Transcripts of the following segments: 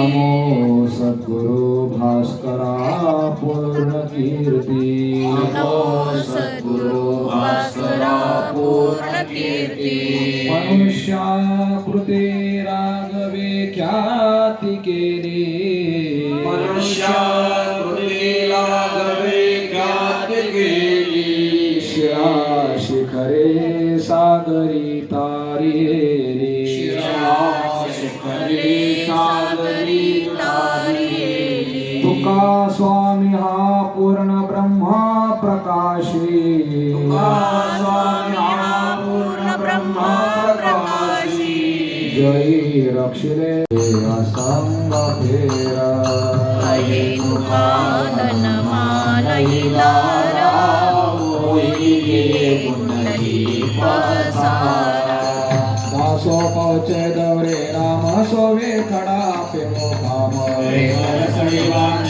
नमो सद्गुरु भास्करा पूर्ण જઈ રક્ષ રે અસંગ ફેરા મુખાન માલયલા દાસો પહોંચે દવરે રામ સોવે ખડા પે મોહા મરે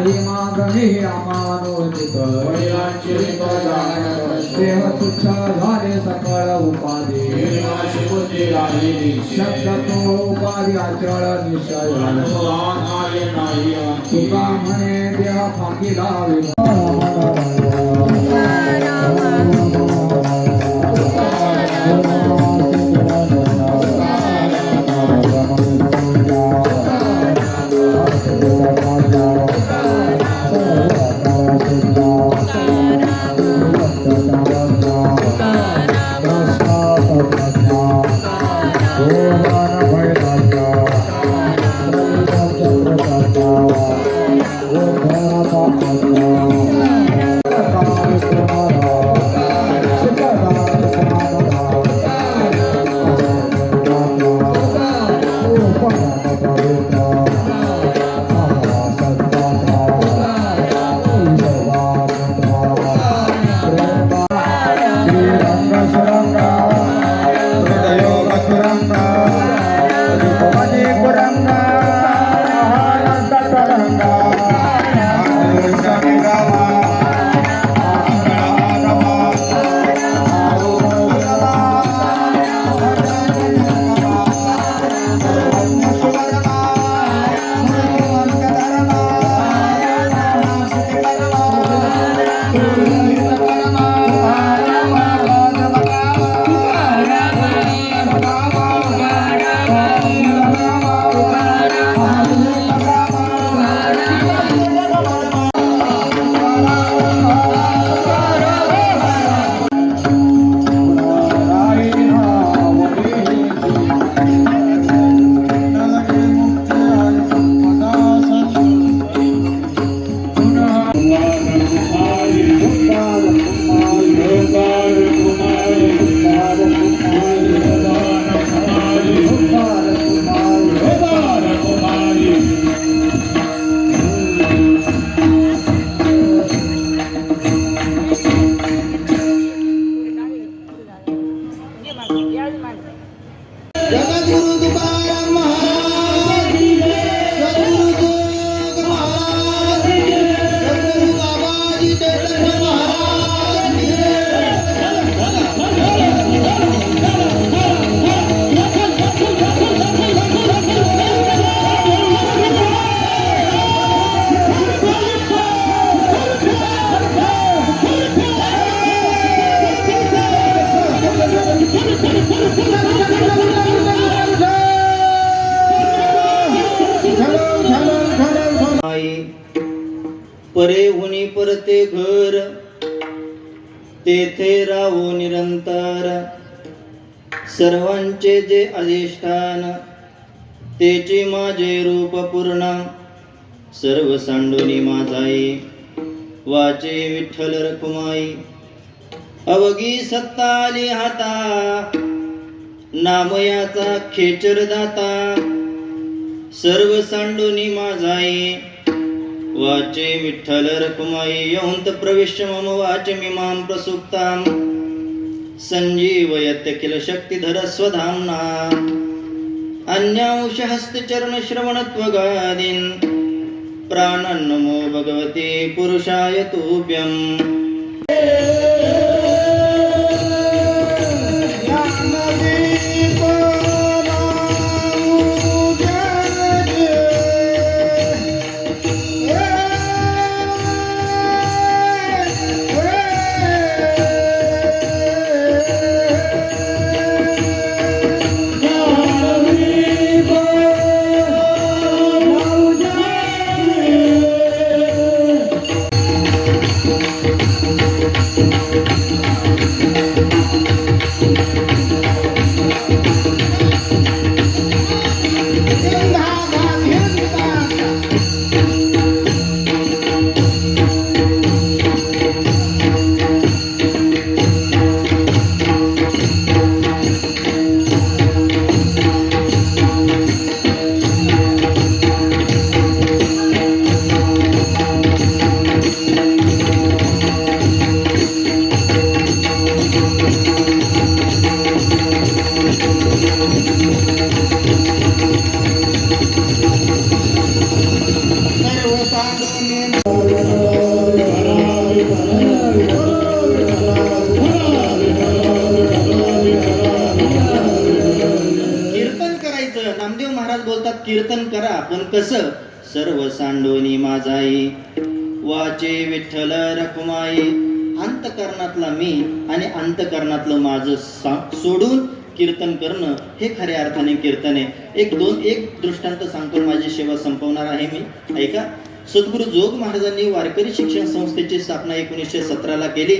काही मागणी आमानुचित देह तुच्छ झाले सकळ उपाधी शब्द तो उपाधी अचळ निश्चय तुका म्हणे देह फाकी लावे सर्वांचे जे अधिष्ठान तेचे माझे रूप पूर्ण. सर्व सांडोनी माझाई वाचे विठ्ठल रखुमाई. अवगी सत्ता आली हाता नामयाचा खेचर दाता. सर्व सांडोनी माझाई वाचे विठ्ठल रखुमाई यौंत प्रविश्य मम वाचमिमां प्रसुप्तां सञ्जीवयत्य किल शक्तिधर स्वधाम्ना। अन्यांश हस्तचरणश्रवणत्वगादीन् प्राणन्नमो भगवते पुरुषाय तुभ्यम् कीर्तन करा पण कसं? सर्व सांडोनी माझाई वाचे विठ्ठल रखुमाई. अंतकरणातला मी आणि अंतकरणातलं माझं सोडून कीर्तन करणं हे खऱ्या अर्थाने कीर्तन आहे. एक दोन एक दृष्टांत सांगतो माझी सेवा संपवणार आहे मी. ऐका. सद्गुरू जोग महाराजांनी वारकरी शिक्षण संस्थेची स्थापना एकोणीसशे सतराला केली.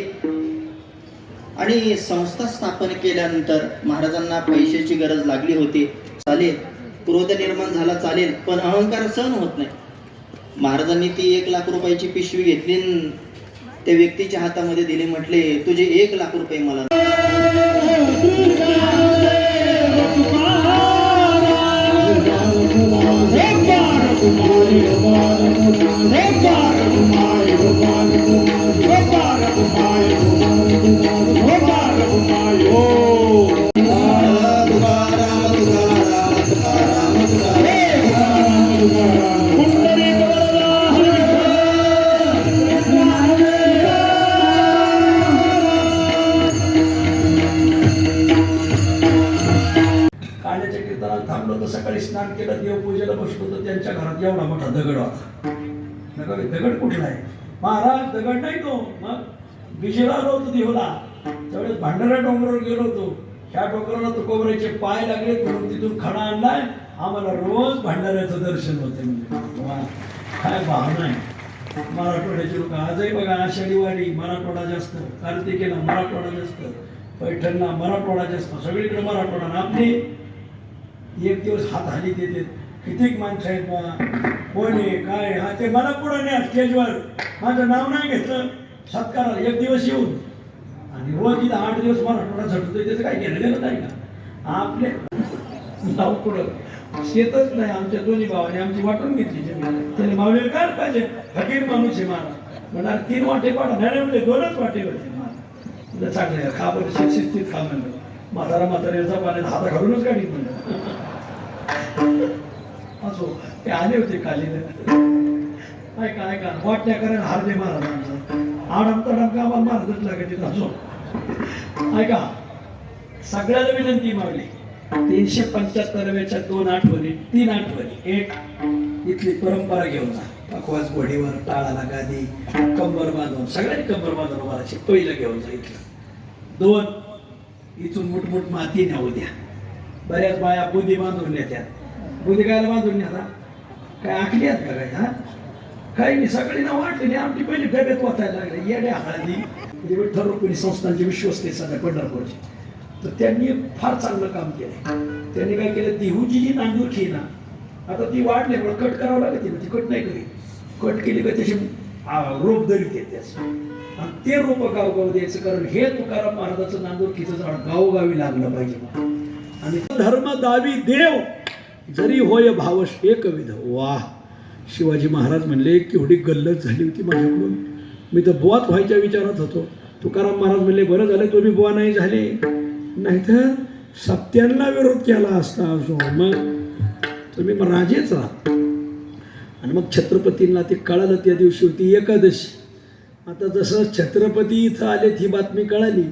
आणि संस्था स्थापन केल्यानंतर महाराजांना पैशाची गरज लागली होती. चालेल. क्रोध निर्माण झाला चालेल पण अहंकार सहन होत नाही. महाराजांनी ती एक लाख रुपयाची पिशवी घेतली त्या व्यक्तीच्या हातामध्ये दिली म्हटले तुझे एक लाख रुपये मला भगवान स्नान केलं देवपूजेला बसलो तर त्यांच्या घरात एवढा मोठा दगड होता. बे, दगड कुठला आहे? महाराज दगड नाही तो. मग बिजेला आलो होतो देवला. त्यावेळेस भांडारा डोंगरावर गेलो होतो. ह्या डोंगराला तुकोबराचे पाय लागले म्हणून तिथून खडा आणलाय. आम्हाला रोज भांडाऱ्याचं दर्शन होते म्हणजे. काय भावना आहे. मराठवाड्याचे लोक आजही बघा आषाढी वारी मराठवाडा जास्त. कार्तिकेला मराठवाडा जास्त. पैठणला मराठवाडा जास्त. सगळीकडे मराठवाडा. आपली एक दिवस हात हाली देते कितीक माणसं आहेत बा? कोण आहे? काय हा ते मला पुढं नाही स्टेजवर. माझं नाव नाही घेतलं. सत्काराला एक दिवस येऊन. आणि रोज तिथं आठ दिवस मराठवाडा झटतोय त्याचं काय घेणं गेलं नाही का? आपले नाव पुढं. शेतच नाही आमच्या दोन्ही भावाने. आमची वाटून घेतली त्याने मावलेलं काय पाहिजे? हकीर माणूस आहे मला म्हणा तीन वाटे पाडा. नाही म्हणजे दोनच वाटे होते. मला तुला चांगलं खा बरं? शिक्षित खा म्हणलं. म्हातारा म्हाताऱ्याचा पाण्यात हाता घालूनच काढित म्हणलं. असो ते आले होते खाली ऐका ऐका वाटण्या कारण हारले महाराजांचा आडम तडम कामाला महाराजच लागत असो. ऐका सगळ्याला विनंती मागली तीनशे पंच्याहत्तरव्याच्या दोन आठवणी तीन आठवणी. एक इथली परंपरा घेऊन जा. पकवास घोडीवर टाळाला गादी कंबर बांधून सगळ्यांनी कंबर बांधून मला पहिलं घेऊन जा इथलं. दोन इथून मुठमुठ माती न्यावू द्या. बऱ्याच बाया बुंदी बांधून नेत्यात. बुंदी गायला बांधून नेता? काय आखली आहेत का काय हा? काही नाही सगळी ना वाटली आमची पहिली डब्यात वाचायला लागली. येड्या हळदी. म्हणजे विठ्ठल रुक्मिणी संस्थांचे विश्वस्त सगळ्या पंढरपूरची. तर त्यांनी फार चांगलं काम केलं त्यांनी काय केलं? देहूची जी नांदूरची ना आता ती वाढल्यामुळे कट करावं लागते म्हणजे ती कट नाही करी कट केली का त्याची रोप दरीत येते आणि ते रोप गावगाव द्यायचं कारण हे तुकाराम महाराजाचं नांदूरकीचं झाड गावोगावी लागलं पाहिजे आणि धर्म दावी देव जरी होय भावश एकविध वा शिवाजी महाराज म्हणले केवढी गल्लत झाली होती माझ्याकडून. मी तर बुवात व्हायच्या विचारात होतो. तुकाराम महाराज म्हणले बरं झालं तुम्ही बुवा नाही झाले. नाहीतर सत्यांना विरोध केला असता असो मग तुम्ही मग राजेच राहा. आणि मग छत्रपतींना ते कळालं त्या दिवशी होती एकादशी. आता जसं छत्रपती इथं आलेत ही बातमी कळाली.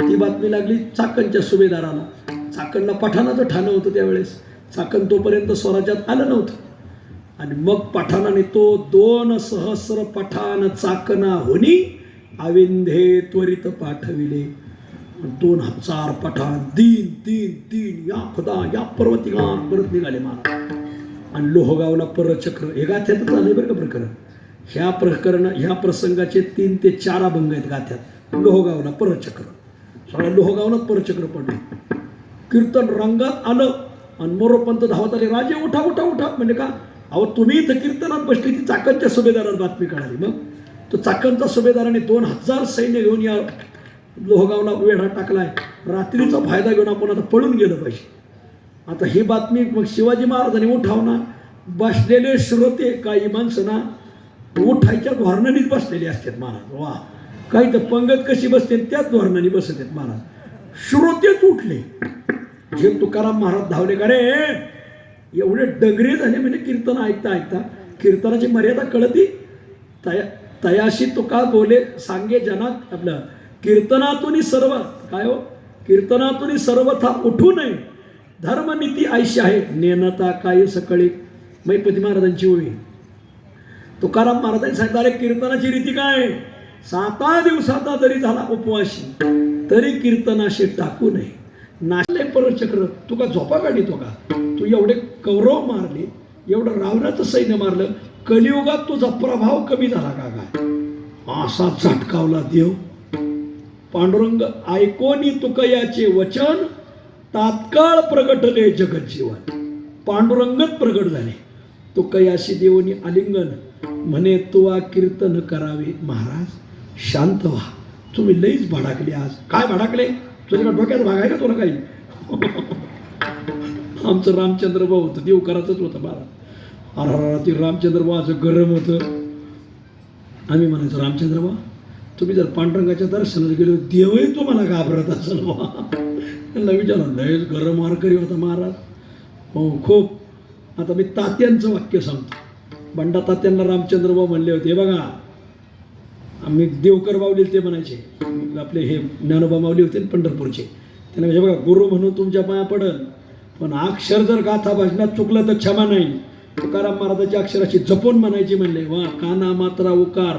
ती बातमी लागली चाकणच्या सुभेदाराला. चाकणला पठाणाचं ठाणं होतं त्यावेळेस. चाकण तोपर्यंत स्वराज्यात आलं नव्हतं. आणि मग पठाणाने तो दोन सहस्र पठाण चाकणा होनी आविंधे त्वरित पाठविले. दोन हजार पठाण तीन तीन तीन या खुदा या पर्वती परत निघाले महाराज आणि लोहगावला परचक्र हे गाथ्यात आले बरं का प्रकरण. ह्या प्रकरण ह्या प्रसंगाचे तीन ते चार अभंग आहेत गाथ्यात. लोहगावला परचक्र. सगळ्या लोहगावलाच परचक्र पडले. कीर्तन रंगात आलं. आणि मोरोपंत धावत आले राजे उठा उठा उठा. म्हणजे का? अहो तुम्ही इथं कीर्तनात बसली ती चाकणच्या सुभेदाराला बातमी कळाली मग. तो चाकणचा सुभेदाराने दोन हजार सैन्य घेऊन या लोहगावला वेढा टाकलाय. रात्रीचा फायदा घेऊन आपण आता पळून गेलं पाहिजे. आता ही बातमी मग शिवाजी महाराजांनी उठावना बसलेले श्रोते काही माणसं ना उठायच्या धोरणानेच बसलेले असतात महाराज. वा. काही तर पंगत कशी बसते त्याच धोरणाने बसत आहेत महाराज. श्रोते उठले जे तुकाराम महाराज धावले का रे? एवढे डगरे झाले म्हणजे कीर्तन ऐकता ऐकता. कीर्तनाची मर्यादा कळती? तया तयाशी तुका बोले सांगे जनात आपलं. कीर्तनातून सर्व काय हो? कीर्तनातून सर्वथा उठू नये. धर्मनीती आयुष्य आहे नेनता काय सकळी? मैपती महाराजांची ओळी. तुकाराम महाराजांनी सांगितलं अरे कीर्तनाची रीती काय? साता दिवसाचा जरी झाला उपवाशी तरी कीर्तनाशी टाकू नये. नाचले परचक्र तुका झोपा काढितो का? तू एवढे कौरव मारले एवढं रावणाचं सैन्य मारलं कलियुगात तुझा प्रभाव कमी झाला का काय असा झटकावला देव. पांडुरंग ऐकोनी तुकयाचे वचन तात्काळ प्रगटले जगज्जीवन. पांडुरंगच प्रगट झाले. तुकयाशी देवनी आलिंगन म्हणे तुवा कीर्तन करावे महाराज. शांत व्हा. तुम्ही लईच भडाकले आज. काय भडाकले तुझ्या डोक्यात भागाय का तुला काही? आमचं रामचंद्र भाऊ होतं. देव करायचंच होतं बारा अरे ते रामचंद्र भावाचं गरम होतं. आम्ही म्हणायचो रामचंद्र भाऊ तुम्ही जर पांडुरंगाच्या दर्शनाला गेलो देवही तुम्हाला घाबरत असेल बा त्यांना विचारलं लयच गरम वारकरी होता महाराज. हो खूप. आता मी तात्यांचं वाक्य सांगतो. बंडा तात्यांना रामचंद्र भाऊ म्हणले होते. "हे बघा आम्ही देवकर माऊली ते म्हणायचे. आपले हे ज्ञानोबा माऊली होते पंढरपूरचे. त्यांना म्हणजे बघा गुरु म्हणून तुमच्या पाया पडल पण अक्षर जर गाथा भाषणात चुकलं तर क्षमा नाही. तुकाराम महाराजाच्या अक्षराची जपून म्हणायची म्हणले वा काना मात्रा उकार.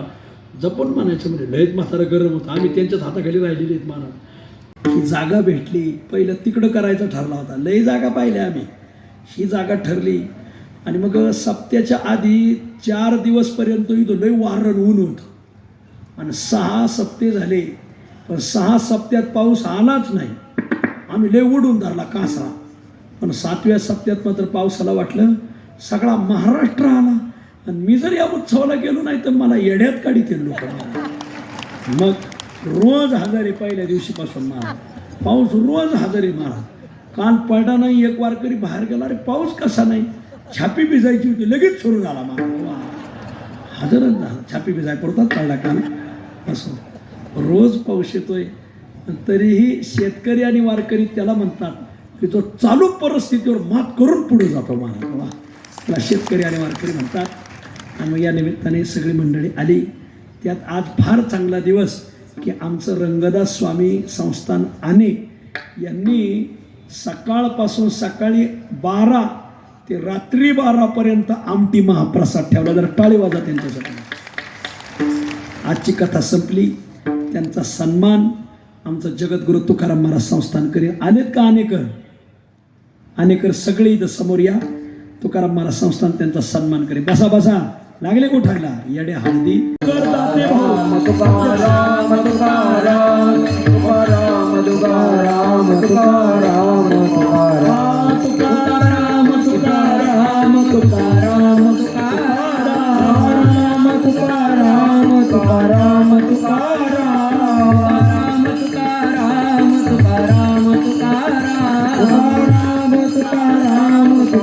जपून म्हणायचं म्हणजे लयत म्हातारा गरम होता. आम्ही त्यांच्याच हाताखाली राहिलेले आहेत महाराज. ही जागा भेटली. पहिलं तिकडं करायचा ठरला होता. लय जागा पाहिल्या आम्ही. ही जागा ठरली. आणि मग सप्त्याच्या आधी चार दिवसपर्यंत इथं लय वारण ऊन होतं. आणि सहा सप्ते झाले. पण सहा सप्त्यात पाऊस आलाच नाही. आम्ही लय उडून धरला कासरा पण सातव्या सप्त्यात मात्र पावसाला वाटलं सगळा महाराष्ट्र आला. आणि मी जर या उत्सवाला गेलो नाही तर मला येड्यात काढीतील लोक. मग रोज हजारी पहिल्या दिवशीपासून मारा. पाऊस रोज हजारी मारा. कान पडला नाही एक वारकरी बाहेर गेला अरे पाऊस कसा नाही? छापी भिजायची होती लगेच सुरू झाला मारा. वा हजरच झाला. छापी भिजाय पडतात पडला कान. असं रोज पाऊस येतोय. तरीही शेतकरी आणि वारकरी त्याला म्हणतात की तो चालू परिस्थितीवर मात करून पुढे जातो महाराज त्याला शेतकरी आणि वारकरी म्हणतात. आणि मग या निमित्ताने सगळी मंडळी आली. त्यात आज फार चांगला दिवस की आमचं रंगदास स्वामी संस्थान आने यांनी सकाळपासून सकाळी बारा ते रात्री बारापर्यंत आमटी महाप्रसाद ठेवला. जर टाळी वाजा त्यांच्यासाठी. आजची कथा संपली. त्यांचा सन्मान आमचं जगद्गुरु तुकाराम महाराज संस्थान करीत. आलेत का अनेकर अनेकर सगळे इथं समोर या. तुकाराम महाराज संस्थान त्यांचा सन्मान करेल बसा बसा. लागले उठायला. येडे हळदी. तुकाराम.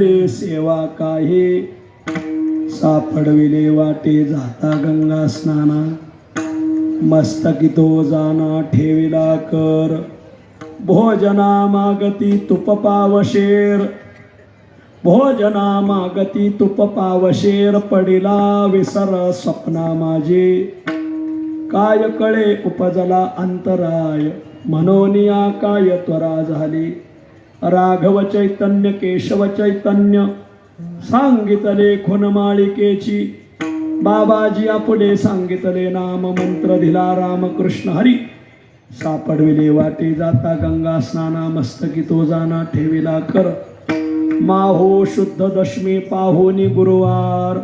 घडले सेवा काही सापडविले वाटे जाता गंगा स्नाना. मस्तकी तो जाना ठेविला कर. भोजना मागती तुप पावशेर. भोजना मागती तुप पावशेर पडिला विसर स्वप्ना माझे. काय कळे उपजला अंतराय. मनोनिया काय त्वरा झाली. राघव चैतन्य केशव चैतन्य सांगितले खुनमाळिकेची बाबाजी आपुडे सांगितले नाम मंत्र दिला रामकृष्ण हरी. सापडविले वाटे जाता गंगा स्नाना मस्तकी तो जाना ठेविला कर. माहो शुद्ध दशमी पाहोनी गुरुवार.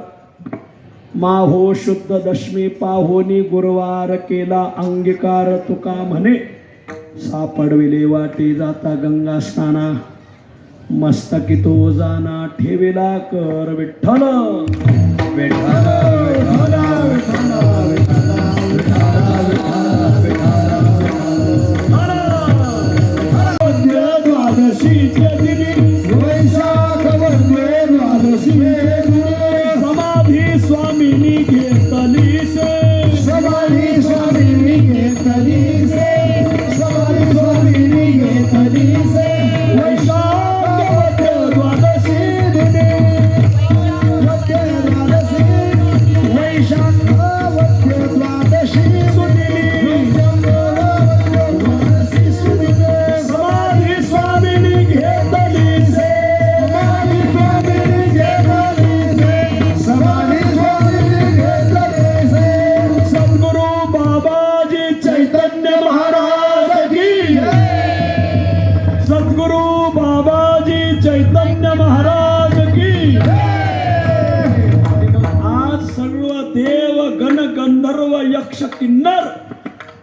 माहो शुद्ध दशमी पाहोनी गुरुवार केला अंगीकार तुका म्हणे. सापडविले वाटे जाता गंगा स्नाना. मस्तकी तो जाना ठेवीला कर विठ्ठल. विठ्ठल विठ्ठल स्वामी गंधर्व किन्नर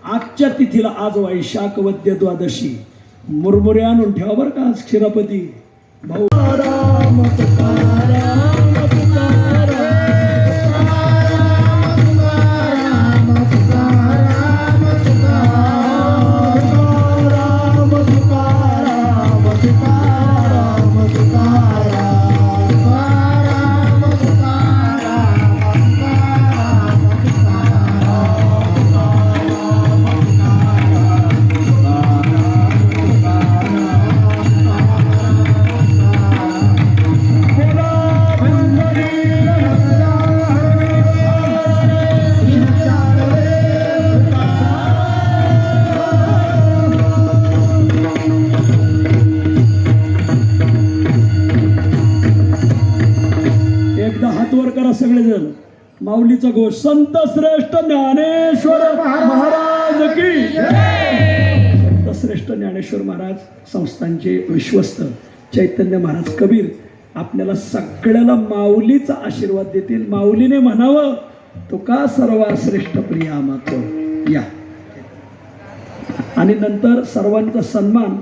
आजच्या तिथीला आज वैशाख वद्य द्वादशी. मुरमुरे आणून ठेवा बरं का आज क्षीरपती. भाऊ. घोष संत श्रेष्ठ ज्ञानेश्वर महाराज. की संत श्रेष्ठ ज्ञानेश्वर महाराज संस्थांचे विश्वस्त चैतन्य महाराज कबीर आपल्याला सगळ्याला माऊलीचा आशीर्वाद देतील. माऊलीने म्हणावं तो का सर्वा श्रेष्ठ प्रिया मातो? या. आणि नंतर सर्वांचा सन्मान.